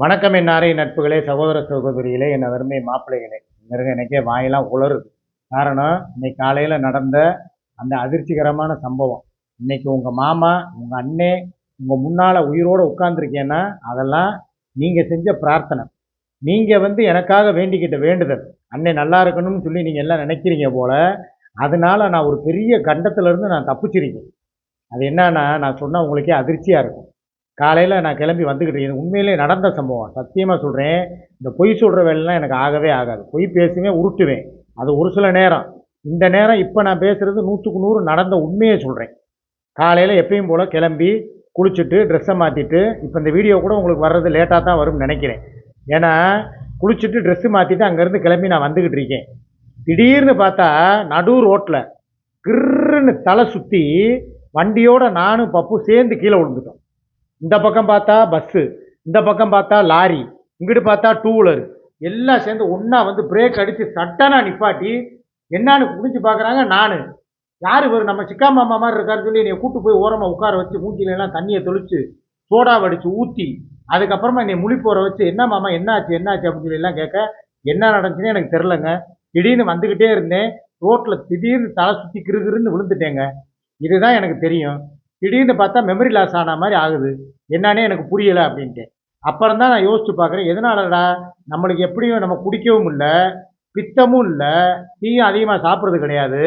வணக்கம் என்னாரே நட்புகளே சகோதர சகோதரிகளே என் அருமை மாப்பிள்ளைகளே. இங்கே எனக்கே வாயெல்லாம் உளருது காரணம் இன்னைக்கு காலையில் நடந்த அந்த அதிர்ச்சிகரமான சம்பவம். இன்னைக்கு உங்கள் மாமா உங்கள் அண்ணே உங்கள் முன்னால் உயிரோடு உட்காந்துருக்கேன்னா அதெல்லாம் நீங்கள் செஞ்ச பிரார்த்தனை. நீங்கள் வந்து எனக்காக வேண்டிக்கிட்ட வேண்டுதல். அன்னை நல்லா இருக்கணும்னு சொல்லி நீங்கள் எல்லாம் நினைக்கிறீங்க போல் அதனால் நான் ஒரு பெரிய கண்டத்துலேருந்து நான் தப்பிச்சிருக்கேன். அது என்னன்னா நான் சொன்னால் உங்களுக்கே அதிர்ச்சியாக இருக்கும். காலையில் நான் கிளம்பி வந்துக்கிட்டு இருக்கேன். இது உண்மையிலே நடந்த சம்பவம். சத்தியமாக சொல்கிறேன் இந்த பொய் சொல்கிற வேலைலாம் எனக்கு ஆகவே ஆகாது. பொய் பேசுவேன் உருட்டுவேன். அது ஒரு சில நேரம். இந்த நேரம் இப்போ நான் பேசுகிறது நூற்றுக்கு நூறு நடந்த உண்மையை சொல்கிறேன் காலையில் எப்பயும் போல் கிளம்பி குளிச்சுட்டு ட்ரெஸ்ஸை மாற்றிட்டு இப்போ இந்த வீடியோ கூட உங்களுக்கு வர்றது லேட்டாக தான் வரும்னு நினைக்கிறேன். ஏன்னா குளிச்சுட்டு ட்ரெஸ்ஸு மாற்றிட்டு அங்கேருந்து கிளம்பி நான் வந்துக்கிட்டு இருக்கேன். திடீர்னு பார்த்தா நடு ரோட்டில் கிருன்னு தலை சுற்றி வண்டியோட நானும் பப்பு சேர்ந்து கீழே விழுந்துட்டோம். இந்த பக்கம் பார்த்தா பஸ்ஸு இந்த பக்கம் பார்த்தா லாரி இங்கிட்டு பார்த்தா டூ வீலர் எல்லாம் சேர்ந்து ஒன்றா வந்து பிரேக் அடித்து சட்டனாக நிப்பாட்டி என்னான்னு குடிச்சு பார்க்குறாங்க நான். யார் இவர்? நம்ம சிக்கா மாமா மாதிரி இருக்காருன்னு சொல்லி என்னை கூட்டு போய் ஓரமாக உட்கார வச்சு மூஞ்சிலெல்லாம் தண்ணியை தொளிச்சு சோடா வடித்து ஊற்றி அதுக்கப்புறமா என்னை முழி போகிற வச்சு என்ன மாமா என்னாச்சு என்னாச்சு? அப்படின்னு சொல்லி எல்லாம் கேட்க என்ன நடந்துச்சுன்னு எனக்கு தெரிலங்க திடீர்னு வந்துக்கிட்டே இருந்தேன். ரோட்டில் திடீர்னு தலை சுற்றி கிருகிருன்னு விழுந்துட்டேங்க. இதுதான் எனக்கு தெரியும். திடீர்னு பார்த்தா மெமரி லாஸ் ஆன மாதிரி ஆகுது. என்னன்னே எனக்கு புரியலை அப்படின்ட்டு. அப்புறம் தான் நான் யோசிச்சு பார்க்குறேன் எதனாலடா நம்மளுக்கு எப்படியும் நம்ம குடிக்கவும் இல்லை பித்தமும் இல்லை டீயும் அதிகமாக சாப்பிட்றது கிடையாது.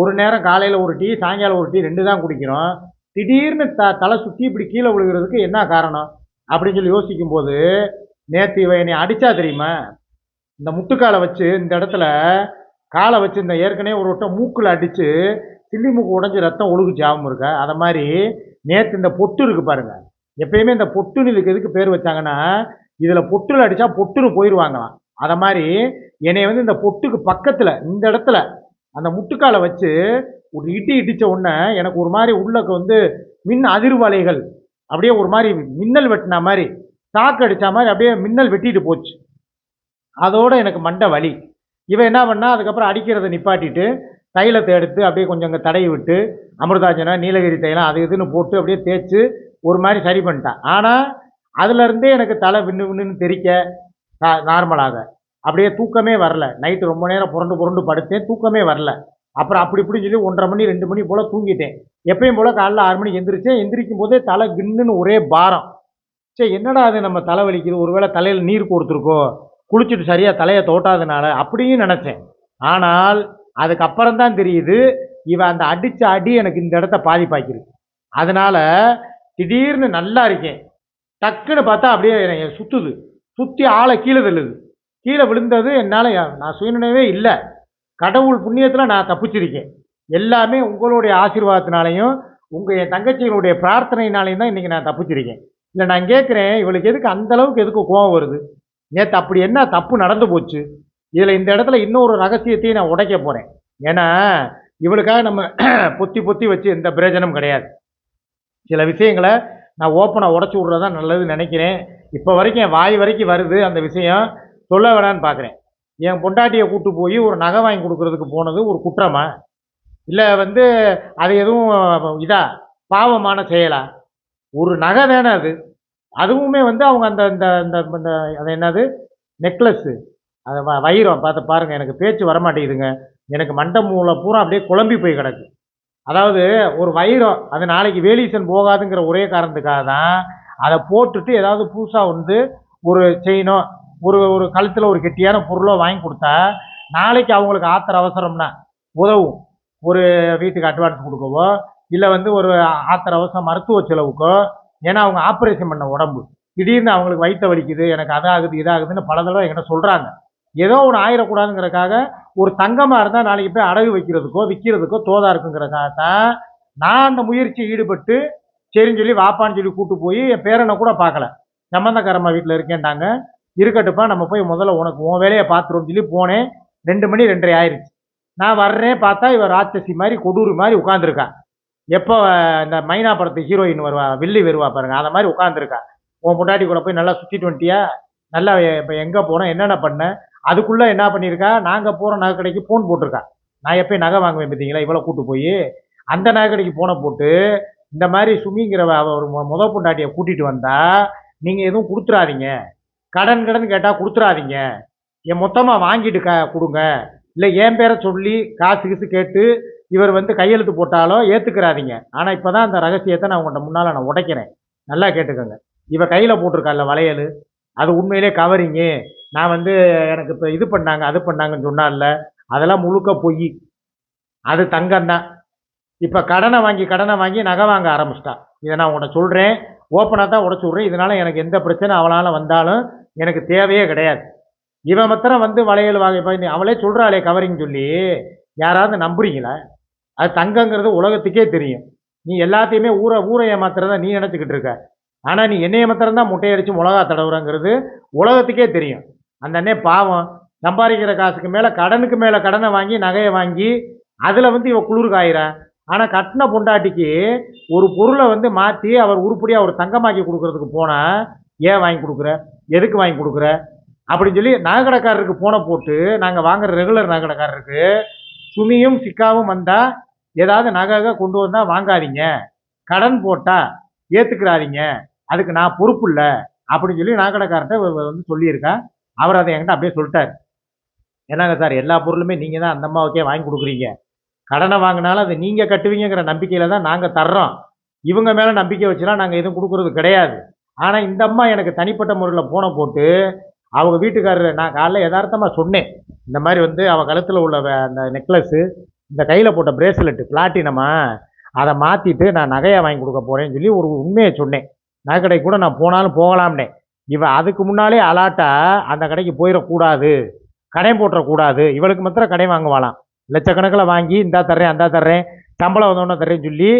ஒரு நேரம் காலையில் ஒரு டீ சாயங்காலம் ஒரு டீ ரெண்டு தான் குடிக்கிறோம். திடீர்னு த தலை சுற்றி இப்படி கீழே விழுகிறதுக்கு என்ன காரணம்? அப்படின்னு சொல்லி யோசிக்கும் போது நேற்று இவன் என்னை அடித்தா தெரியுமா? இந்த முட்டுக்காலை வச்சு இந்த இடத்துல காலை வச்சு இந்த ஏற்கனவே ஒரு வட்டம் மூக்கில் அடித்து சில்லி மூக்கு உடஞ்சி ரத்தம் ஒழுகு ஜாபம் இருக்கா? அதை மாதிரி நேற்று இந்த பொட்டு இருக்குது பாருங்கள் எப்பயுமே இந்த பொட்டுன்னு இதுக்கு எதுக்கு பேர் வச்சாங்கன்னா இதில் பொட்டில் அடித்தா பொட்டுன்னு போயிடுவாங்களாம் அதை மாதிரி என்னை வந்து இந்த பொட்டுக்கு பக்கத்தில் இந்த இடத்துல அந்த முட்டுக்காலை வச்சு ஒரு இடி இடித்த உடனே எனக்கு ஒரு மாதிரி உள்ளக்கு வந்து மின் அதிர்வலைகள் அப்படியே ஒரு மாதிரி மின்னல் வெட்டின மாதிரி தாக்கு அடித்த மாதிரி அப்படியே மின்னல் வெட்டிட்டு போச்சு. அதோட எனக்கு மண்டை வலி. இவன் என்ன பண்ணா அதுக்கப்புறம் அடிக்கிறத நிப்பாட்டிட்டு தைலத்தை எடுத்து அப்படியே கொஞ்சம் அங்கே தடவி விட்டு அமிர்தாஜனா நீலகிரி தைலம் அது இதுன்னு போட்டு அப்படியே தேய்ச்சி ஒரு மாதிரி சரி பண்ணிட்டான் ஆனால் அதுலேருந்தே எனக்கு தலை விண்ணு விண்ணுன்னு தெரிக்க நார்மலாக அப்படியே தூக்கமே வரல. நைட்டு ரொம்ப நேரம் புரண்டு புரண்டு படுத்தேன் தூக்கமே வரல. அப்புறம் அப்படி இப்படி சொல்லி ஒன்றரை மணி ரெண்டு மணி போல் தூங்கிட்டேன். எப்பயும் போல் காலைல ஆறு மணிக்கு எந்திரிச்சேன். எந்திரிக்கும் போதே தலை கின்னுன்னு ஒரே பாரம். சரி என்னடா அது நம்ம தலை வலிக்குது? ஒருவேளை தலையில் நீர் கொடுத்துருக்கோ குளிச்சுட்டு சரியாக தலையை தோட்டாதனால? அப்படின்னு நினச்சேன். ஆனால் அதுக்கப்புறம் தான் தெரியுது இவன் அந்த அடித்த அடி எனக்கு இந்த இடத்த பாதிப்பாக்கிருக்கு அதனால் திடீர்னு நல்லா இருக்கேன். டக்குன்னு பார்த்தா அப்படியே என்னை சுற்றுது சுற்றி ஆளை கீழே தள்ளுது. கீழே விழுந்தது என்னால் நான் சுயநினைவே இல்லை. கடவுள் புண்ணியத்தில் நான் தப்பிச்சிருக்கேன். எல்லாமே உங்களுடைய ஆசீர்வாதத்தினாலையும் உங்கள் என் தங்கச்சிகளுடைய பிரார்த்தனையினாலையும் தான் இன்றைக்கி நான் தப்பிச்சிருக்கேன். இல்லை நான் கேட்குறேன் இவளுக்கு எதுக்கு அந்த அளவுக்கு எதுக்கு கோவம் வருது? நேற்று அப்படி என்ன தப்பு நடந்து போச்சு? இதில் இந்த இடத்துல இன்னொரு ரகசியத்தையும் நான் உடைக்க போகிறேன் ஏன்னா இவளுக்காக நம்ம பொத்தி பொத்தி வச்சு எந்த பிரயோஜனம் கிடையாது. சில விஷயங்களை நான் ஓப்பனாக உடச்சி விட்றதான் நல்லதுன்னு நினைக்கிறேன். இப்போ வரைக்கும் என் வாய் வரைக்கும் வருது அந்த விஷயம். சொல்ல வேணான்னு பார்க்குறேன் என் பொண்டாட்டியை கூட்டு போய் ஒரு நகை வாங்கி கொடுக்குறதுக்கு போனது ஒரு குற்றமா? இல்லை வந்து அது எதுவும் இதா? பாவமான செயலா? ஒரு நகை தானே அது. அதுவுமே வந்து அவங்க அந்த அந்த அந்த இந்த அது என்னது? நெக்லஸ்ஸு. அது வ வைரம் பார்த்து பாருங்கள் எனக்கு பேச்சு வரமாட்டேங்குதுங்க. எனக்கு மண்டை மூளை பூரா அப்படியே குழம்பி போய் கிடக்கு. அதாவது ஒரு வைரம் அது நாளைக்கு வேலீசன் போகாதுங்கிற ஒரே காரணத்துக்காக தான் அதை போட்டுட்டு ஏதாவது புதுசாக வந்து ஒரு செயினோ ஒரு ஒரு கழுத்தில் ஒரு கெட்டியான பொருளோ வாங்கி கொடுத்தா நாளைக்கு அவங்களுக்கு ஆத்திர அவசரம்னா உதவும். ஒரு வீட்டுக்கு அட்வான்ஸ் கொடுக்கவோ இல்லை வந்து ஒரு ஆத்திர அவசரம் மருத்துவ செலவுக்கோ ஏன்னா அவங்க ஆப்ரேஷன் பண்ண உடம்பு. திடீர்னு அவங்களுக்கு வயிற்ற வலிக்குது எனக்கு அதாகுது இதாகுதுன்னு பல தடவை என்கிட்ட சொல்கிறாங்க ஏதோ ஒன்று ஆயிடக்கூடாதுங்கிறக்காக ஒரு தங்கமாக இருந்தால் நாளைக்கு போய் அடகு வைக்கிறதுக்கோ விற்கிறதுக்கோ தோதா இருக்குங்கிறக்காக தான் நான் அந்த முயற்சியை ஈடுபட்டு சரின்னு சொல்லி வாப்பான்னு சொல்லி கூட்டு போய் என் பேரனை கூட பார்க்கல. சம்மந்தக்காரம்மா வீட்டில் இருக்கேன்ட்டாங்க. இருக்கட்டுப்பா நம்ம போய் முதல்ல உனக்கு உன் வேலையை பார்த்துருவோம்னு சொல்லி போனேன். ரெண்டு மணி ரெண்டரை ஆயிடுச்சு நான் வர்றேன் பார்த்தா இவன் ராட்சசி மாதிரி கொடூர் மாதிரி உட்காந்துருக்கா எப்போ இந்த மைனா படத்து ஹீரோயின் வருவா வில்லி வருவா பாருங்க அந்த மாதிரி உட்காந்துருக்கா உன் பொண்டாட்டி கூட போய் நல்லா சுற்றிட்டு வந்துட்டியா? நல்லா இப்போ எங்கே போனோம் என்னென்ன பண்ண? அதுக்குள்ளே என்ன பண்ணியிருக்கா நாங்கள் போகிற நகை கடைக்கு ஃபோன் போட்டிருக்கா. நான் எப்பயும் நகை வாங்குவேன் பார்த்தீங்களா இவ்வளோ கூட்டு போய் அந்த நகை கடைக்கு போனை போட்டு இந்த மாதிரி சுமிங்கிற அவ ஒரு முத பொண்டாட்டியை கூட்டிகிட்டு வந்தால் நீங்கள் எதுவும் கொடுத்துறாதீங்க. கடன் கடன் கேட்டால் கொடுத்துறாதீங்க. என் மொத்தமாக வாங்கிட்டு க கொடுங்க. இல்லை என் பேரை சொல்லி காசு கீசு கேட்டு இவர் வந்து கையெழுத்து போட்டாலோ ஏற்றுக்கிறாதீங்க ஆனால் இப்போ தான் அந்த ரகசியத்தை நான் உங்கள்கிட்ட முன்னால் நான் உடைக்கிறேன். நல்லா கேட்டுக்கோங்க. இவ கையில் போட்டிருக்கால வளையல். அது உண்மையிலே கவரிங்கு நான் வந்து எனக்கு இப்போ இது பண்ணாங்க அது பண்ணாங்கன்னு சொன்னால அதெல்லாம் முழுக்க பொய். அது தங்கம்தான். இப்போ கடனை வாங்கி கடனை வாங்கி நகை வாங்க ஆரம்பிச்சிட்டான் இதை நான் உன்னை சொல்கிறேன் ஓப்பனாக தான் உடச்சி விட்றேன். இதனால் எனக்கு எந்த பிரச்சனை அவளால் வந்தாலும் எனக்கு தேவையே கிடையாது. இவன் மாத்திரம் வந்து வளையல் வாங்க இப்போ அவளே சொல்கிறாளே கவரிங் சொல்லி. யாராவது நம்புறீங்களா? அது தங்கங்கிறது உலகத்துக்கே தெரியும். நீ எல்லாத்தையுமே ஊரை ஊரை ஏமாத்துறத நீ நினச்சிக்கிட்டு இருக்க. ஆனால் நீ என்னைய மாத்திரம் தான் முட்டையடிச்சு மிளகா தடவுறங்கிறது உலகத்துக்கே தெரியும். அந்த அண்ணே பாவம் சம்பாதிக்கிற காசுக்கு மேலே கடனுக்கு மேலே கடனை வாங்கி நகையை வாங்கி அதில் வந்து இவன் குளிர் காயிறா. ஆனால் கட்டின பொண்டாட்டிக்கு ஒரு பொருளை வந்து மாற்றி அவர் உருப்படியாக ஒரு தங்கமாக்கி கொடுக்கறதுக்கு போனால் ஏன் வாங்கி கொடுக்குற? எதுக்கு வாங்கி கொடுக்குற? அப்படின்னு சொல்லி நகைக்கடைக்காரருக்கு போனை போட்டு நாங்கள் வாங்குற ரெகுலர் நகைக்கடைக்காரருக்கு சுமியும் சிக்காவும் வந்தால் ஏதாவது நகை கொண்டு வந்தால் வாங்காதீங்க. கடன் போட்டால் ஏற்றுக்கிறாதீங்க அதுக்கு நான் பொறுப்பு இல்லை. அப்படின்னு சொல்லி நகைக்கடைக்கார்ட்ட வந்து சொல்லியிருக்கேன் அவர் அதை என்கிட்ட அப்படியே சொல்லிட்டார். என்னங்க சார் எல்லா பொருளுமே நீங்கள் தான் அந்த அம்மாவுக்கே வாங்கி கொடுக்குறீங்க. கடனை வாங்கினாலும் அதை நீங்கள் கட்டுவீங்கங்கிற நம்பிக்கையில் தான் நாங்கள் தர்றோம். இவங்க மேலே நம்பிக்கை வச்சுலாம் நாங்கள் எதுவும் கொடுக்குறது கிடையாது. ஆனால் இந்த அம்மா எனக்கு தனிப்பட்ட முறையில் போனை போட்டு அவங்க வீட்டுக்காரர் நான் காலைல யதார்த்தமாக சொன்னேன். இந்த மாதிரி வந்து அவள் கழுத்தில் உள்ள அந்த நெக்லஸ்ஸு இந்த கையில் போட்ட பிரேஸ்லெட்டு பிளாட்டினமா அதை மாற்றிட்டு நான் நகையை வாங்கி கொடுக்க போகிறேன்னு சொல்லி ஒரு உண்மையை சொன்னேன். நகை கடைக்கு கூட நான் போனாலும் போகலாம்னே இவன் அதுக்கு முன்னாலே அலாட்டா அந்த கடைக்கு போயிடக்கூடாது கடை போட்டுறக்கூடாது இவளுக்கு மாத்திரம் கடை வாங்குவாளாம். லட்சக்கணக்கில் வாங்கி இந்தா தர்றேன் அந்தா தர்றேன் சம்பளம் வந்தோன்னே தர்றேன்னு சொல்லி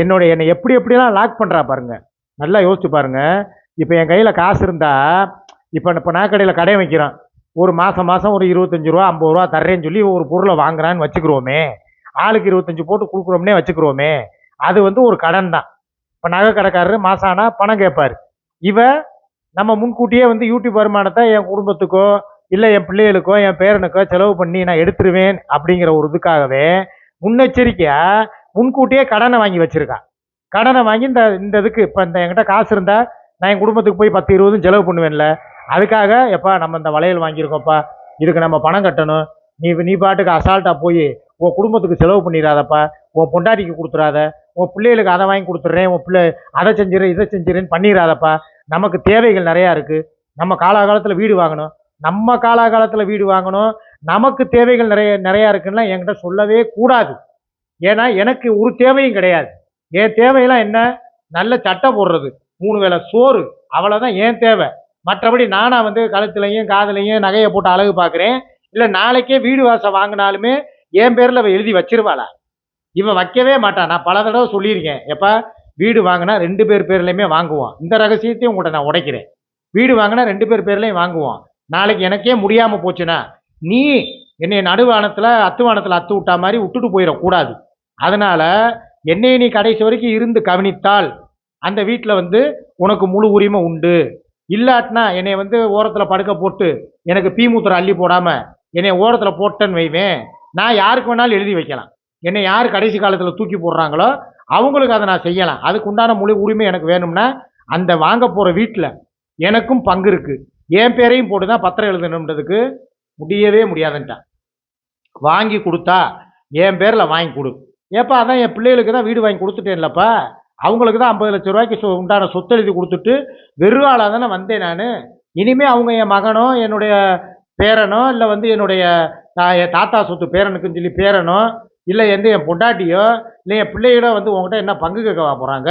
என்னுடைய என்னை எப்படி எப்படிலாம் லாக் பண்ணுறா பாருங்கள் நல்லா யோசிச்சு பாருங்கள் இப்போ என் கையில் காசு இருந்தால் இப்போ இப்போ நான் கடையில் கடை வைக்கிறேன். ஒரு மாதம் மாதம் ஒரு இருபத்தஞ்சி ரூபா ஐம்பது ரூபா தர்றேன்னு சொல்லி ஒரு பொருளை வாங்குறான்னு வச்சுக்கிறோமே. ஆளுக்கு இருபத்தஞ்சி போட்டு கொடுக்குறோம்னே வச்சுக்கிறோமே. அது வந்து ஒரு கடன் தான். இப்போ நகை கடைக்காரரு மாதம் ஆனால் பணம் கேட்பார். இவன் நம்ம முன்கூட்டியே வந்து யூடியூப் வருமானத்தை என் குடும்பத்துக்கோ இல்லை என் பிள்ளைகளுக்கோ என் பேரனுக்கோ செலவு பண்ணி நான் எடுத்துருவேன் அப்படிங்கிற ஒரு இதுக்காகவே முன்னெச்சரிக்கையாக முன்கூட்டியே கடனை வாங்கி வச்சுருக்கான். கடனை வாங்கி இந்த இந்த இதுக்கு இப்போ இந்த என்கிட்ட காசு இருந்தால் நான் என் குடும்பத்துக்கு போய் பத்து இருபதும் செலவு பண்ணுவேன்ல. அதுக்காக எப்பா நம்ம இந்த வளையல் வாங்கியிருக்கோம்ப்பா இதுக்கு நம்ம பணம் கட்டணும். நீ நீ பாட்டுக்கு அசால்ட்டாக போய் உன் குடும்பத்துக்கு செலவு பண்ணிடாதப்பா உன் பொண்டாட்டிக்கு கொடுத்துறாத உன் பிள்ளைகளுக்கு அதை வாங்கி கொடுத்துட்றேன் உன் பிள்ளை அதை செஞ்சிரு இதை செஞ்சிடறேன்னு பண்ணிடாதப்பா. நமக்கு தேவைகள் நிறையா இருக்குது நம்ம காலாகாலத்தில் வீடு வாங்கணும். நம்ம காலாகாலத்தில் வீடு வாங்கணும். நமக்கு தேவைகள் நிறைய நிறையா இருக்குன்னா என்கிட்ட சொல்லவே கூடாது. ஏன்னா எனக்கு ஒரு தேவையும் கிடையாது. என் தேவையெல்லாம் என்ன? நல்ல சட்டை போடுறது. மூணு வேளை சோறு. அவ்வளோதான் ஏன் தேவை. மற்றபடி நானாக வந்து கழுத்துலையும் காதுலையும் நகையை போட்டு அழகு பார்க்குறேன். இல்லை நாளைக்கே வீடு வாசல் வாங்கினாலுமே என் பேரில் அவள் எழுதி வச்சிருவாளா? இவன் வைக்கவே மாட்டான் நான் பல தடவை சொல்லியிருக்கேன். எப்போ வீடு வாங்கினா ரெண்டு பேர் பேர்லையுமே வாங்குவோம் இந்த ரகசியத்தையும் உங்கள்கிட்ட நான் உடைக்கிறேன். வீடு வாங்கினா ரெண்டு பேர் பேர்லையும் வாங்குவோம் நாளைக்கு எனக்கே முடியாமல் போச்சுன்னா நீ என்னை நடுவானத்தில் அத்துவானத்தில் அத்து விட்டா மாதிரி விட்டுட்டு போயிடக்கூடாது. அதனால் என்னை நீ கடைசி வரைக்கும் இருந்து கவனித்தால் அந்த வீட்டில் வந்து உனக்கு முழு உரிமை உண்டு. இல்லாட்டினா என்னை வந்து ஓரத்தில் படுக்க போட்டு எனக்கு பீ மூத்திரம் அள்ளி போடாமல் என்னை ஓரத்தில் போட்டேன்னு வைவேன். நான் யாருக்கு வேணாலும் எழுதி வைக்கலாம். என்னை யார் கடைசி காலத்தில் தூக்கி போடுறாங்களோ அவங்களுக்கு அதை நான் செய்யலாம். அதுக்கு உண்டான முழு உரிமை எனக்கு வேணும்னா அந்த வாங்க போகிற வீட்டில் எனக்கும் பங்கு இருக்குது என் பேரையும் போட்டு தான் பத்திரம் எழுதணுன்றதுக்கு முடியவே முடியாதுன்ட்டான். வாங்கி கொடுத்தா என் பேரில் வாங்கி கொடு. ஏப்பா அதான் என் பிள்ளைகளுக்கு தான் வீடு வாங்கி கொடுத்துட்டேன்லப்பா. அவங்களுக்கு தான் ஐம்பது லட்ச ரூபாய்க்கு சொ- உண்டான சொத்து எழுதி கொடுத்துட்டு வெறும் ஆளாக தானே வந்தேன் நான். இனிமேல் அவங்க என் மகனோ என்னுடைய பேரனோ இல்லை வந்து என்னுடைய என் தாத்தா சொத்து பேரனுக்குன்னு சொல்லி பேரனோ இல்லை எந்த என் பொண்டாட்டியோ இல்லை என் பிள்ளைகளோ வந்து உங்கள்கிட்ட என்ன பங்கு கேட்க போகிறாங்க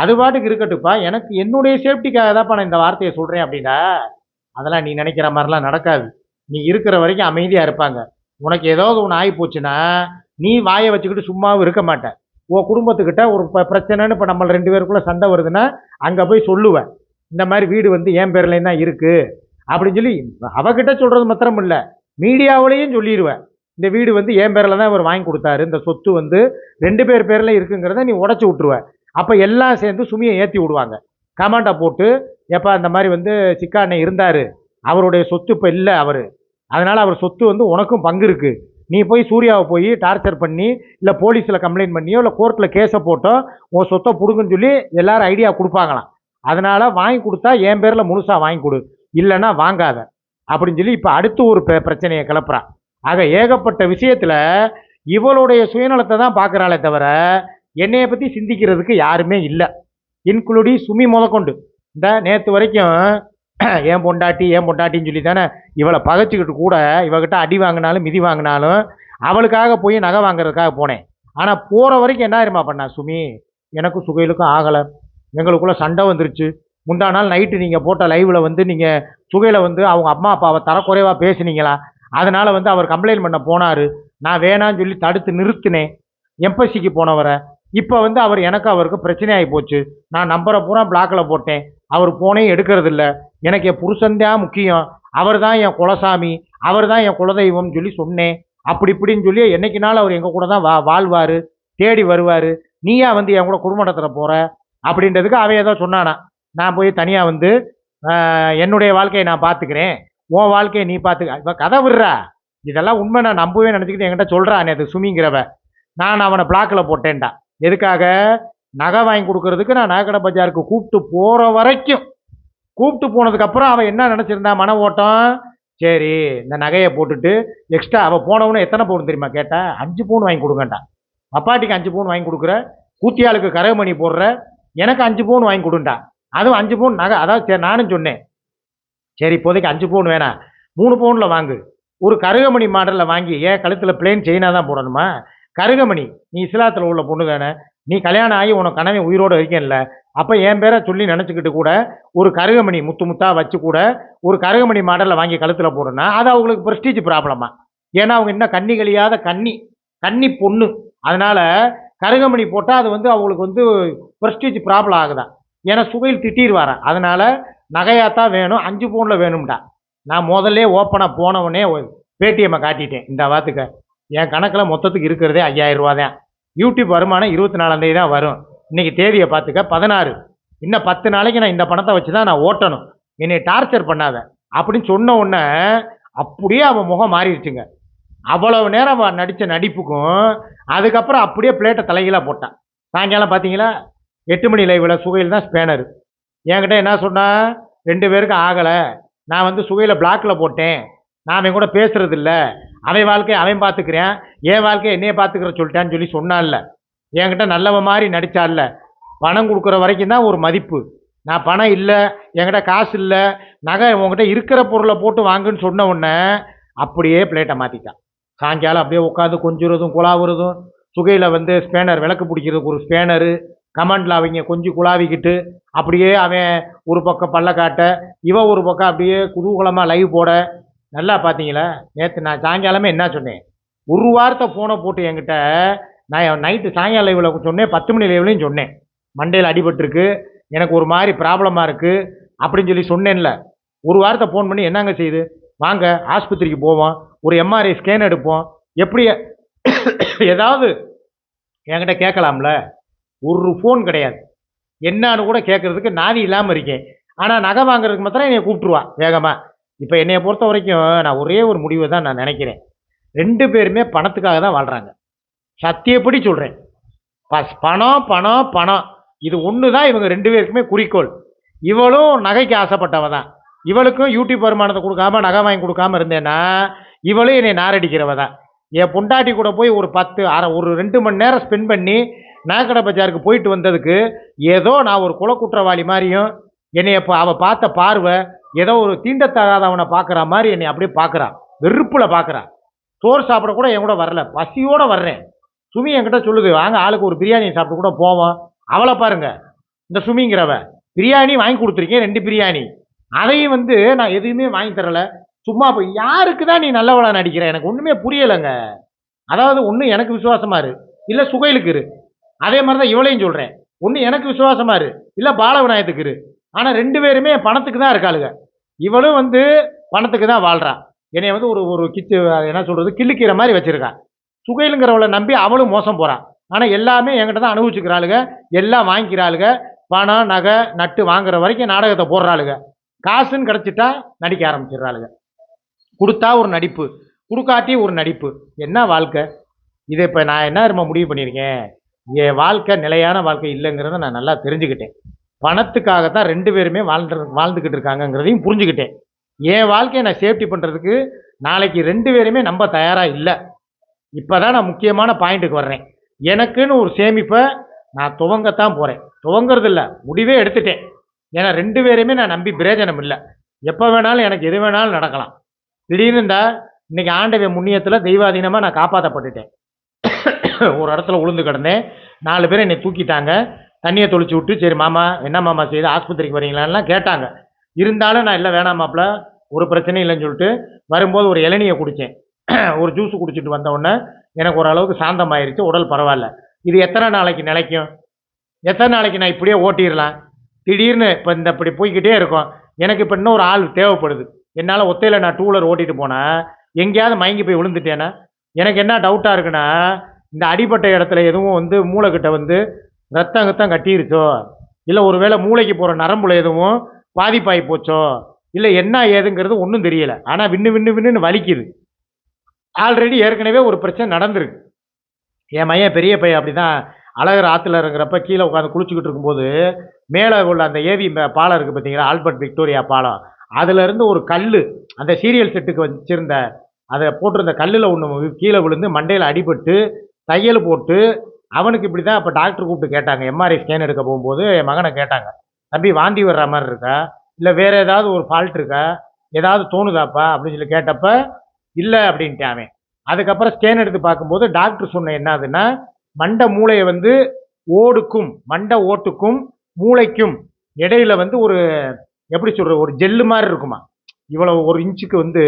அது பாட்டுக்கு இருக்கட்டுப்பா எனக்கு என்னுடைய சேஃப்டிக்காக தான்ப்பா நான் இந்த வார்த்தையை சொல்கிறேன் அப்படின்னா அதெல்லாம் நீ நினைக்கிற மாதிரிலாம் நடக்காது. நீ இருக்கிற வரைக்கும் அமைதியாக இருப்பாங்க. உனக்கு ஏதாவது ஒன்று ஆகி போச்சுன்னா நீ வாயை வச்சுக்கிட்டு சும்மாவும் இருக்க மாட்டேன் உன் குடும்பத்துக்கிட்ட ஒரு பிரச்சனைன்னு இப்போ நம்ம ரெண்டு பேருக்குள்ளே சண்டை வருதுன்னா அங்கே போய் சொல்லுவேன். இந்த மாதிரி வீடு வந்து என் பேர்லேயும் தான் இருக்குது அப்படின்னு சொல்லி அவகிட்ட சொல்கிறது மாத்திரம் இல்லை மீடியாவிலையும் சொல்லிடுவேன் இந்த வீடு வந்து என் பேரில் தான் இவர் வாங்கி கொடுத்தாரு. இந்த சொத்து வந்து ரெண்டு பேர் பேரில் இருக்குங்கிறத நீ உடச்சி விட்ருவ அப்போ எல்லாம் சேர்ந்து சுமியை ஏற்றி விடுவாங்க. கமாண்டை போட்டு எப்பா இந்த மாதிரி வந்து சிக்கா அண்ணன் இருந்தார். அவருடைய சொத்து இப்போ இல்லை அவர். அதனால் அவர் சொத்து வந்து உனக்கும் பங்கு இருக்குது நீ போய் சூர்யாவை போய் டார்ச்சர் பண்ணி இல்லை போலீஸில் கம்ப்ளைண்ட் பண்ணியோ இல்லை கோர்ட்டில் கேஸை போட்டோ உன் சொத்தை பிடுங்குன்னு சொல்லி எல்லாரும் ஐடியா கொடுப்பாங்களாம். அதனால் வாங்கி கொடுத்தா என் பேரில் முழுசாக வாங்கி கொடு. இல்லைன்னா வாங்காத. அப்படின்னு சொல்லி இப்போ அடுத்து ஒரு பிரச்சனையை கிளப்புறான். ஆக ஏகப்பட்ட விஷயத்தில் இவளுடைய சுயநலத்தை தான் பார்க்குறாளே தவிர என்னையை பற்றி சிந்திக்கிறதுக்கு யாருமே இல்லை. இன்க்ளூடி சுமி முதற்கொண்டு. இந்த நேற்று வரைக்கும் ஏன் பொண்டாட்டி ஏன் பொண்டாட்டின்னு சொல்லி தானே இவளை பகைச்சிக்கிட்டு கூட இவகிட்ட அடி வாங்கினாலும் மிதி வாங்கினாலும் அவளுக்காக போய் நகை வாங்குறதுக்காக போனேன். ஆனால் போகிற வரைக்கும் என்ன இருமா பண்ணா சுமி? எனக்கும் சுகையிலுக்கும் ஆகலை. எங்களுக்குள்ளே சண்டை வந்துருச்சு. முந்தா நாள் நைட்டு நீங்கள் போட்ட லைவில் வந்து நீங்கள் சுகையில் வந்து அவங்க அம்மா அப்பாவை தரக்குறைவாக பேசுனீங்களா? அதனால் வந்து அவர் கம்ப்ளைண்ட் பண்ண போனார். நான் வேணான்னு சொல்லி தடுத்து நிறுத்தினேன். எம்பசிக்கு போனவரை இப்போ வந்து அவர் எனக்கு அவருக்கு பிரச்சனையாகி போச்சு. நான் நம்பரை பூரா பிளாக்கில் போட்டேன். அவர் ஃபோனே எடுக்கிறதில்ல. எனக்கு என் புருஷன்தான் முக்கியம். அவர் தான் என் குலசாமி. அவர் தான் என் குலதெய்வம்னு சொல்லி சொன்னேன். அப்படி இப்படின்னு சொல்லி என்னைக்குனாலும் அவர் எங்கள் கூட தான் வா வாழ்வார். தேடி வருவார். நீயா வந்து என் கூட குடும்பத்தில் போகிற அப்படின்றதுக்கு அவன் ஏதோ சொன்னானா. நான் போய் தனியாக வந்து என்னுடைய வாழ்க்கையை நான் பார்த்துக்கிறேன். உன் வாழ்க்கையை நீ பார்த்துக்க இப்போ கதை விடுறா. இதெல்லாம் உண்மை நான் நம்பவே நினச்சிக்கிட்டு என்கிட்ட சொல்கிறான் நேற்று சுமிங்கிறவ. நான் அவனை பிளாக்கில் போட்டேன்டா. எதுக்காக? நகை வாங்கி கொடுக்கறதுக்கு நான் நகைக்கடை பஜாருக்கு கூப்பிட்டு போகிற வரைக்கும். கூப்பிட்டு போனதுக்கப்புறம் அவன் என்ன நினச்சிருந்தா மன ஓட்டம். சரி இந்த நகையை போட்டுட்டு எக்ஸ்ட்ரா அவள் போனவனே எத்தனை பவுன் தெரியுமா கேட்டா? அஞ்சு பவுன் வாங்கி கொடுங்கண்டா அப்பாட்டிக்கு அஞ்சு பவுன் வாங்கி கொடுக்குற. கூத்தியாளுக்கு கரகமணி போடுற. எனக்கு அஞ்சு பவுன் வாங்கி கொடுண்டா அதுவும் அஞ்சு பவுன் நகை. அதாவது சரி நானும் சொன்னேன். சரி இப்போதைக்கு அஞ்சு பவுன் வேணாம். மூணு பவுனில் வாங்கு. ஒரு கருகமணி மாடலில் வாங்கி ஏன் கழுத்தில் பிளேன் செயினாக தான் போடணுமா? கருகமணி நீ இஸ்லாத்தில் உள்ள பொண்ணு தானே. நீ கல்யாணம் ஆகி உனக்கு கனவை உயிரோடு இருக்கேன்ல. அப்போ என் பேரை சொல்லி நினச்சிக்கிட்டு கூட ஒரு கருகமணி முத்து முத்தாக வச்சு கூட ஒரு கருகமணி மாடலில் வாங்கி கழுத்தில் போடணும்னா அது அவங்களுக்கு ப்ரெஸ்டீஜ் ப்ராப்ளமா ஏன்னா அவங்க இன்னும் கண்ணி கழியாத கண்ணி கன்னி பொண்ணு. அதனால் கருகமணி போட்டால் அது வந்து அவங்களுக்கு வந்து ப்ரெஸ்டீஜ் ப்ராப்ளம் ஆகுதா ஏன்னா சுகையில் திட்டிடுவாரன் அதனால் நகையாத்தான் வேணும் அஞ்சு பவுனில் வேணும்டா. நான் முதல்ல ஓப்பனாக போனவனே பேடிஎம்மை காட்டிட்டேன். இந்த வாத்துக்க என் கணக்கில் மொத்தத்துக்கு இருக்கிறதே ஐயாயிரம் ரூபா தான். யூடியூப் வருமானம் இருபத்தி நாலாந்தேதி தான் வரும். இன்றைக்கி தேதியை பார்த்துக்க பதினாறு. இன்னும் பத்து நாளைக்கு நான் இந்த பணத்தை வச்சு தான் நான் ஓட்டணும். என்னை டார்ச்சர் பண்ணாத. அப்படின்னு சொன்ன உடனே அப்படியே அவன் முகம் மாறிடுச்சுங்க. அவ்வளவு நேரம் அவன் நடித்த நடிப்புக்கும் அதுக்கப்புறம் அப்படியே பிளேட்டை தலைகீழாக போட்டான். சாயங்காலம் பார்த்தீங்களா? எட்டு மணி லைவில் சுகையில் தான் ஸ்பேனர் என்கிட்ட என்ன சொன்னால் ரெண்டு பேருக்கும் ஆகலை. நான் வந்து சுகையில் பிளாக்கில் போட்டேன். நான் அவன் கூட பேசுறது இல்லை. அவன் வாழ்க்கையை அவன் பார்த்துக்கிறேன். என் வாழ்க்கையை என்னையே பார்த்துக்கிற சொல்லிட்டான்னு சொல்லி சொன்னான்ல. என்கிட்ட நல்லவ மாதிரி நடிச்சான்ல. பணம் கொடுக்குற வரைக்கும் தான் ஒரு மதிப்பு. நான் பணம் இல்லை என்கிட்ட காசு இல்லை. நகை உங்ககிட்ட இருக்கிற பொருளை போட்டு வாங்குன்னு சொன்ன உடனே அப்படியே பிளேட்டை மாற்றிட்டான் சாயங்காலம் அப்படியே உட்காந்து கொஞ்சுறதும் குழாவுறதும். சுகையில் வந்து ஸ்பேனர் விளக்கு பிடிக்கிறதுக்கு ஒரு ஸ்பேனரு கமெண்டில் அவங்க கொஞ்சம் குழாவிக்கிட்டு அப்படியே அவன் ஒரு பக்கம் பல்ல காட்ட இவன் ஒரு பக்கம் அப்படியே குதூகலமாக லைவ் போட நல்லா பார்த்தீங்களா? நேற்று நான் சாயங்காலமே என்ன சொன்னேன்? ஒரு வாரத்தை ஃபோனை போட்டு என்கிட்ட நான் நைட்டு சாயங்காலம் லைவில் சொன்னேன் பத்து மணி லைவ்லையும் சொன்னேன். மண்டையில் அடிபட்டிருக்கு எனக்கு ஒரு மாதிரி ப்ராப்ளமாக இருக்குது அப்படின்னு சொல்லி சொன்னேன்ல. ஒரு வாரத்தை ஃபோன் பண்ணி என்னங்க செய்யுது வாங்க ஆஸ்பத்திரிக்கு போவோம் ஒரு எம்ஆர்ஐ ஸ்கேன் எடுப்போம் எப்படி ஏதாவது என்கிட்ட கேட்கலாம்ல? ஒரு ஃபோன் கிடையாது. என்னான்னு கூட கேட்கறதுக்கு நாதி இல்லாமல் இருக்கேன். ஆனால் நகை வாங்குறதுக்கு மாத்திரம் என்னை கூப்பிட்ருவா வேகமாக இப்போ என்னையை பொறுத்த வரைக்கும் நான் ஒரே ஒரு முடிவை தான் நான் நினைக்கிறேன். ரெண்டு பேருமே பணத்துக்காக தான் வாழ்கிறாங்க சத்தியப்படி சொல்கிறேன் பஸ் பணம் பணம் பணம். இது ஒன்று தான் இவங்க ரெண்டு பேருக்குமே குறிக்கோள். இவளும் நகைக்கு ஆசைப்பட்டவ தான். இவளுக்கும் யூடியூப் வருமானத்தை கொடுக்காம நகை வாங்கி கொடுக்காம இருந்தேன்னா இவளும் என்னை நாரடிக்கிறவ தான். என் பொண்டாட்டி கூட போய் ஒரு பத்து அரை ஒரு ரெண்டு மணி நேரம் ஸ்பெண்ட் பண்ணி நாகடை பஜாருக்கு போயிட்டு வந்ததுக்கு ஏதோ நான் ஒரு குல குற்றவாளி மாதிரியும் என்னை இப்போ அவள் பார்த்த பார்வை ஏதோ ஒரு தீண்டத்தகாதவனை பார்க்குற மாதிரி என்னை அப்படியே பார்க்குறான் வெறுப்பில் பார்க்குறா. சோறு சாப்பிட கூட என் கூட வரல. பசியோடு வர்றேன். சுமி என்கிட்ட சொல்லுது வாங்க ஆளுக்கு ஒரு பிரியாணி சாப்பிட்டு கூட போவோம். அவளை பாருங்க. இந்த சுமிங்கிறவ. பிரியாணி வாங்கி கொடுத்துருக்கேன் ரெண்டு பிரியாணி. அதையும் வந்து நான் எதுவுமே வாங்கி தரல. சும்மா போய் யாருக்கு தான் நீ நல்லவளா நடிக்கிற? எனக்கு ஒன்றுமே புரியலைங்க. அதாவது ஒன்று எனக்கு விசுவாசமாக இரு. இல்லை சுகையிலுக்கு இரு. அதே மாதிரி தான் இவளையும் சொல்கிறேன் ஒன்று எனக்கு விசுவாசமா இரு. இல்லை பாலவிநாயகத்துக்கு இரு. ஆனால் ரெண்டு பேருமே பணத்துக்கு தான் இருக்காளுங்க. இவளும் வந்து பணத்துக்கு தான் வாழ்றா. என்னை வந்து ஒரு ஒரு கிச்சு என்ன சொல்கிறது கிள்ளுக்கிற மாதிரி வச்சுருக்கான் சுகைலுங்கிறவளை நம்பி அவளும் மோசம் போகிறான் ஆனால் எல்லாமே என்கிட்ட தான் அனுபவிச்சுக்கிறாளுங்க. எல்லாம் வாங்கிக்கிறாளுங்க. பணம் நகை நட்டு வாங்குற வரைக்கும் நாடகத்தை போடுறாளுங்க. காசுன்னு கிடச்சிட்டா நடிக்க ஆரம்பிச்சிடுறாளுங்க. கொடுத்தா ஒரு நடிப்பு. கொடுக்காட்டி ஒரு நடிப்பு. என்ன வாழ்க்கை? இதை இப்போ நான் என்ன ரொம்ப முடிவு பண்ணியிருக்கேன்? என் வாழ்க்கை நிலையான வாழ்க்கை இல்லைங்கிறத நான் நல்லா தெரிஞ்சுக்கிட்டேன். பணத்துக்காக தான் ரெண்டு பேருமே வாழ்ந்து வாழ்ந்துக்கிட்டு இருக்காங்கங்கிறதையும் புரிஞ்சுக்கிட்டேன். என் வாழ்க்கையை நான் சேஃப்டி பண்ணுறதுக்கு நாளைக்கு ரெண்டு பேருமே நம்ப தயாராக இல்லை. இப்போ தான் நான் முக்கியமான பாயிண்ட்டுக்கு வர்றேன். எனக்குன்னு ஒரு சேமிப்பை நான் துவங்கத்தான் போகிறேன் துவங்கிறது இல்லை முடிவே எடுத்துட்டேன். ஏன்னா ரெண்டு பேரையுமே நான் நம்பி பிரயோஜனம் இல்லை. எப்போ வேணாலும் எனக்கு எது வேணாலும் நடக்கலாம். திடீர்னு இந்த இன்றைக்கி ஆண்டவை முன்னியத்தில் தெய்வாதீனமாக நான் காப்பாற்றப்பட்டுட்டேன் ஒரு இடத்துல உளுந்து கிடந்தேன். நாலு பேர் என்னை தூக்கிட்டாங்க. தண்ணியை தொளிச்சு விட்டு சரி மாமா என்ன மாமா செய்யுது ஆஸ்பத்திரிக்கு வரீங்களான்லாம் கேட்டாங்க. இருந்தாலும் நான் இல்லை வேணாம் மாப்ள ஒரு பிரச்சனையும் இல்லைன்னு சொல்லிட்டு வரும்போது ஒரு இளநியை குடித்தேன் ஒரு ஜூஸ் குடிச்சிட்டு வந்தவுடனே எனக்கு ஓரளவுக்கு சாந்தமாயிருச்சு உடல் பரவாயில்ல. இது எத்தனை நாளைக்கு நிலைக்கும்? எத்தனை நாளைக்கு நான் இப்படியே ஓட்டிடலாம்? திடீர்னு இப்போ இந்த இப்படி போய்க்கிட்டே இருக்கும். எனக்கு இப்போ இன்னும் ஒரு ஆள் தேவைப்படுது. என்னால் ஒத்தையில் நான் டூ வீலர் ஓட்டிகிட்டு போனேன் எங்கேயாவது மயங்கி போய் விழுந்துட்டேன்னா எனக்கு என்ன டவுட்டாக இருக்குன்னா இந்த அடிப்பட்ட இடத்துல எதுவும் வந்து மூளைக்கிட்ட வந்து ரத்தம் கத்தம் கட்டிருச்சோ? இல்லை ஒருவேளை மூளைக்கு போகிற நரம்புல எதுவும் பாதிப்பாகி போச்சோ? இல்லை என்ன ஏதுங்கிறது ஒன்றும் தெரியலை. ஆனால் விண்ணு விண்ணு விண்ணுன்னு வலிக்குது. ஆல்ரெடி ஏற்கனவே ஒரு பிரச்சனை நடந்திருக்கு. என் மையன் பெரிய பையன் அப்படி தான் அழகர் ஆற்றுல இருக்கிறப்ப கீழே உட்காந்து குளிச்சுக்கிட்டு இருக்கும்போது மேலே உள்ள அந்த ஏவி பாலம் இருக்குது பார்த்தீங்களா ஆல்பர்ட் விக்டோரியா பாலம். அதுலேருந்து ஒரு கல் அந்த சீரியல் செட்டுக்கு வச்சிருந்த அதை போட்டிருந்த கல்லில் ஒன்று கீழே விழுந்து மண்டையில் அடிபட்டு தையல் போட்டு அவனுக்கு இப்படி தான் அப்போ டாக்டர் கூப்பிட்டு கேட்டாங்க. எம்ஆர்ஐ ஸ்கேன் எடுக்க போகும்போது என் மகனை கேட்டாங்க. தம்பி வாந்தி வர்ற மாதிரி இருக்கா? இல்லை வேறு ஏதாவது ஒரு ஃபால்ட் இருக்கா? ஏதாவது தோணுதாப்பா? அப்படின்னு சொல்லி கேட்டப்ப இல்லை அப்படின்ட்டு அவன். அதுக்கப்புறம் ஸ்கேன் எடுத்து பார்க்கும்போது டாக்டர் சொன்ன என்னதுன்னா மண்டை மூளையை வந்து ஓடுக்கும் மண்டை ஓட்டுக்கும் மூளைக்கும் இடையில வந்து ஒரு எப்படி சொல்கிற ஒரு ஜெல்லு மாதிரி இருக்குமா? இவ்வளவு ஒரு இன்ச்சுக்கு வந்து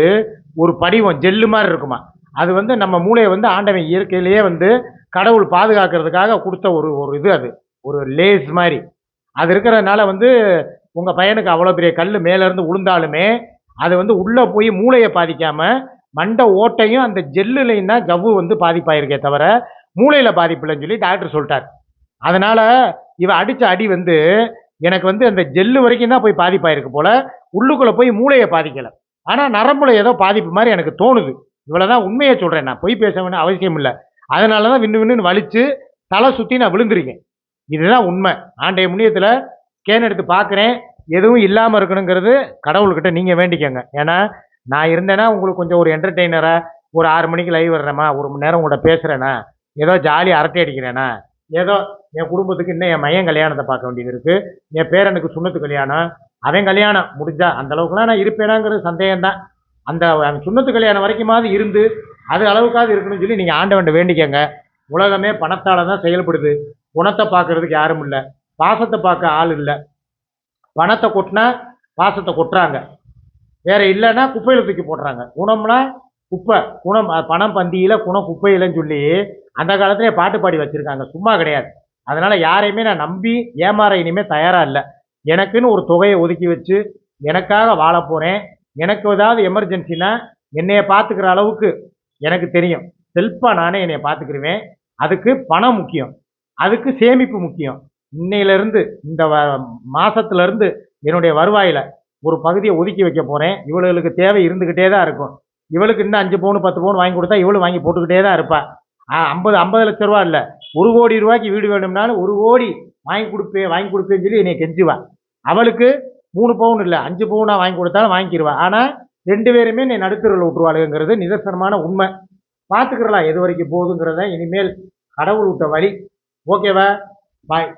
ஒரு படிவம் ஜெல்லு மாதிரி இருக்குமா? அது வந்து நம்ம மூளையை வந்து ஆண்டவன் இயற்கையிலேயே வந்து கடவுள் பாதுகாக்கிறதுக்காக கொடுத்த ஒரு ஒரு இது அது. ஒரு லேஸ் மாதிரி. அது இருக்கிறதுனால வந்து உங்கள் பையனுக்கு அவ்வளோ பெரிய கல் மேலேருந்து விழுந்தாலுமே அது வந்து உள்ளே போய் மூளையை பாதிக்காமல் மண்டை ஓட்டையும் அந்த ஜெல்லுலையும் தான் ஜவ்வு வந்து பாதிப்பாயிருக்கே தவிர மூளையில் பாதிப்பு இல்லைன்னு சொல்லி டாக்டர் சொல்லிட்டார். அதனால் இவன் அடித்த அடி வந்து எனக்கு வந்து அந்த ஜெல்லு வரைக்கும் தான் போய் பாதிப்பாயிருக்கு போல. உள்ளுக்குள்ளே போய் மூளையை பாதிக்கலை. ஆனால் நரம்புல ஏதோ பாதிப்பு மாதிரி எனக்கு தோணுது. இவ்வளோ தான் உண்மையை சொல்கிறேன் நான் பொய் பேச வேண்டிய அவசியம் இல்லை. அதனால தான் விண்ணு விண்ணுன்னு வலிச்சு தலை சுற்றி நான் விழுந்துருக்கேன். இதுதான் உண்மை. ஆண்டைய முனியத்தில் ஸ்கேன் எடுத்து பார்க்குறேன் எதுவும் இல்லாமல் இருக்கணுங்கிறது கடவுள்கிட்ட நீங்கள் வேண்டிக்கோங்க. ஏன்னா நான் இருந்தேன்னா உங்களுக்கு கொஞ்சம் ஒரு என்டர்டெய்னராக ஒரு ஆறு மணிக்கு லைவ் வர்றேம்மா ஒரு மணி நேரம் உங்கள்கிட்ட பேசுகிறேன்னா ஏதோ ஜாலியாக அரட்டை அடிக்கிறேனா? ஏதோ என் குடும்பத்துக்கு இன்னும் என் மையன் கல்யாணத்தை பார்க்க வேண்டியது இருக்குது என் பேரனுக்கு சுண்ணத்து கல்யாணம். அவன் கல்யாணம் முடிஞ்சா அந்த அளவுக்குலாம் நான் இருப்பேனாங்கிறது சந்தேகம்தான். அந்த சுண்ணத்து கல்யாணம் வரைக்குமாவது இருந்து அது அளவுக்காவது இருக்கணும்னு சொல்லி நீங்கள் ஆண்டவன் வேண்டிக்கங்க. உலகமே பணத்தால் தான் செயல்படுது. குணத்தை பார்க்கறதுக்கு யாரும் இல்லை. பாசத்தை பார்க்க ஆள் இல்லை. பணத்தை கொட்டினா பாசத்தை கொட்டுறாங்க. வேற இல்லைன்னா குப்பையில் தூக்கி போடுறாங்க. குணம்னா குப்பை. குணம் பணம் பந்தியில் குணம் குப்பையிலன்னு சொல்லி அந்த காலத்திலே பாட்டு பாடி வச்சுருக்காங்க. சும்மா கிடையாது. அதனால் யாரையுமே நான் நம்பி ஏமாற இனிமேல் தயாராக இல்லை. எனக்குன்னு ஒரு தொகையை ஒதுக்கி வச்சு எனக்காக வாழ போகிறேன் எனக்கு ஏதாவது எமர்ஜென்சினா என்னையை பார்த்துக்கிற அளவுக்கு எனக்கு தெரியும். செல்ஃபாக நானே என்னையை பார்த்துக்கிருவேன் அதுக்கு பணம் முக்கியம். அதுக்கு சேமிப்பு முக்கியம். இன்னையிலேருந்து இந்த வ மாதத்துலேருந்து என்னுடைய வருவாயில் ஒரு பகுதியை ஒதுக்கி வைக்க போகிறேன் இவளுகளுக்கு தேவை இருந்துக்கிட்டே தான் இருக்கும். இவளுக்கு இன்னும் அஞ்சு பவுன் பத்து பவுன் வாங்கி கொடுத்தா இவளும் வாங்கி போட்டுக்கிட்டே தான் இருப்பாள் ஆ ஐம்பது ஐம்பது லட்ச ரூபா இல்லை. ஒரு கோடி ரூபாய்க்கு வீடு வேணும்னாலும் ஒரு கோடி வாங்கி கொடுப்பேன் வாங்கி கொடுப்பேன்னு சொல்லி என்னை கெஞ்சுவான் அவளுக்கு மூணு பவுன் இல்லை அஞ்சு பவுனாக வாங்கி கொடுத்தாலும் வாங்கிடுவான் ஆனால் ரெண்டு பேருமே நீ நடுத்தரில் விட்டுருவாளுங்கிறது நிதர்சனமான உண்மை. பார்த்துக்கிறலாம் எது வரைக்கும் போகுதுங்கிறத இனிமேல் கடவுள் விட்ட வழி. ஓகேவா? பாய்.